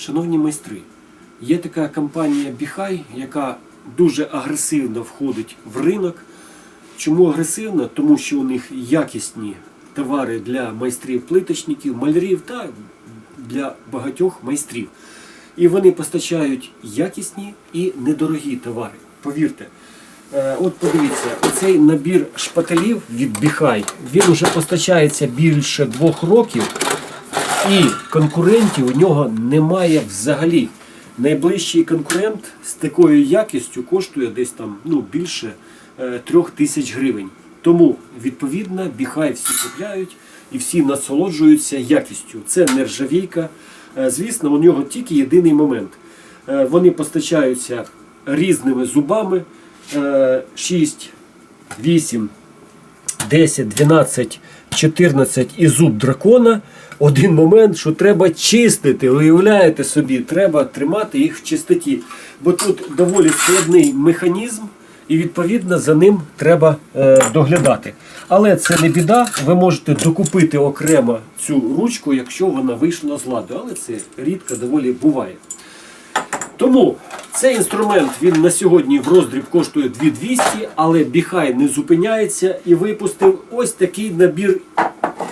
Шановні майстри, є така компанія Біхай, яка дуже агресивно входить в ринок. Чому агресивно? Тому що у них якісні товари для майстрів плиточників, малярів та для багатьох майстрів. І вони постачають якісні і недорогі товари. Повірте. Е, От подивіться, оцей набір шпателів від Біхай, він вже постачається більше двох років, і конкурентів у нього немає взагалі. Найближчий конкурент з такою якістю коштує десь там ну, більше е, трьох тисяч гривень. Тому, відповідно, біхай всі купляють і всі насолоджуються якістю. Це нержавійка. Е, Звісно, у нього тільки єдиний момент. Е, Вони постачаються різними зубами. е, 6, 8, 10, 12, 14 і зуб дракона. Один момент, що треба чистити. Уявляєте собі, треба тримати їх в чистоті. Бо тут доволі складний механізм, і відповідно за ним треба е, доглядати. Але це не біда. Ви можете докупити окремо цю ручку, якщо вона вийшла з ладу. Але це рідко доволі буває. Тому цей інструмент він на сьогодні в роздріб коштує 2200, але Біхай не зупиняється і випустив ось такий набір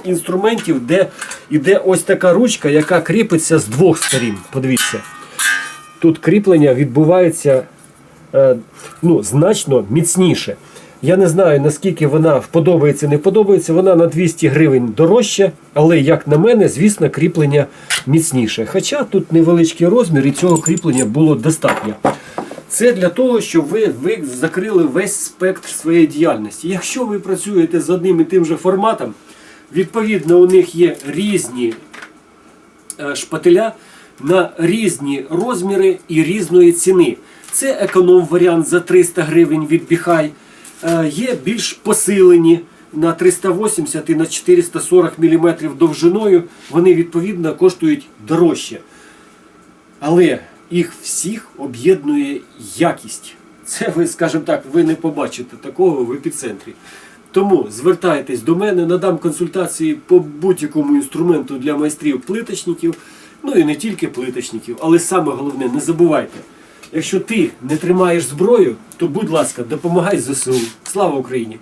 інструментів, де йде ось така ручка, яка кріпиться з двох сторін. Подивіться. Тут кріплення відбувається е, ну, значно міцніше. Я не знаю, наскільки вона вподобається, не подобається. Вона на 200 гривень дорожча, але, як на мене, звісно, кріплення міцніше. Хоча тут невеличкий розмір і цього кріплення було достатньо. Це для того, щоб ви, ви закрили весь спектр своєї діяльності. Якщо ви працюєте з одним і тим же форматом, відповідно, у них є різні е, шпателя на різні розміри і різної ціни. Це економ-варіант за 300 гривень від Біхай. Е, Є більш посилені на 380 і на 440 мм довжиною. Вони відповідно коштують дорожче. Але їх всіх об'єднує якість. Це ви, скажімо так, ви не побачите такого в епіцентрі. Тому звертайтесь до мене, надам консультації по будь-якому інструменту для майстрів плиточників, ну і не тільки плиточників, але саме головне, не забувайте, якщо ти не тримаєш зброю, то будь ласка, допомагай ЗСУ. Слава Україні!